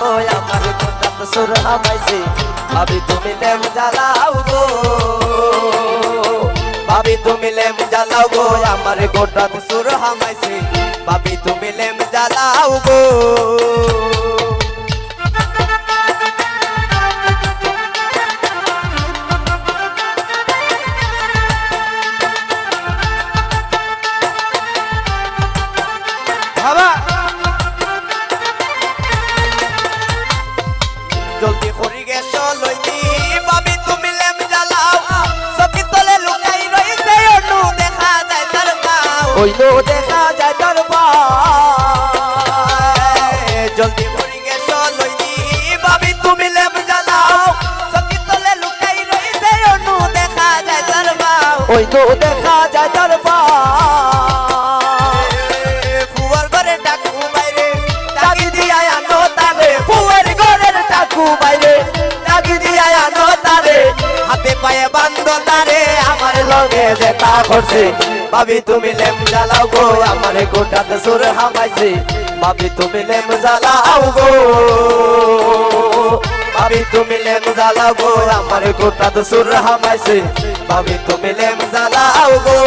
ওই আমার গোটাত সুর হামাইছে। ভাবি তুমি লেম জ্বালাও গো। ভাবি তুমি লেম জ্বালাও গো, আমার গোটাত সুর হামাইছে। ভাবি তুমি লেম জ্বালাও গো। জলদি করি গেছ লইনি ভাবি তুমি লেম জ্বালাও। সকি তলে লুকাই রইছে অনু দেখা যায় তার পাও ওই নো দেখা যায় তার পাও জলদি করি গেছ লইনি ভাবি তুমি লেম জ্বালাও। সকি তলে লুকাই রইছে অনু দেখা যায় তার পাও ওই দেখা যায় লগে যেটা করছে ভাবি, তুমি লেম জ্বালাও গো, আমার গোটাতে সুর হামাইছে। ভাবি, তুমি লেম জ্বালাও গো। ভাবি, তুমি লেম জ্বালাও গো, আমার গোটাতে সুর হামাইছে। ভাবি, তুমি লেম জ্বালাও গো।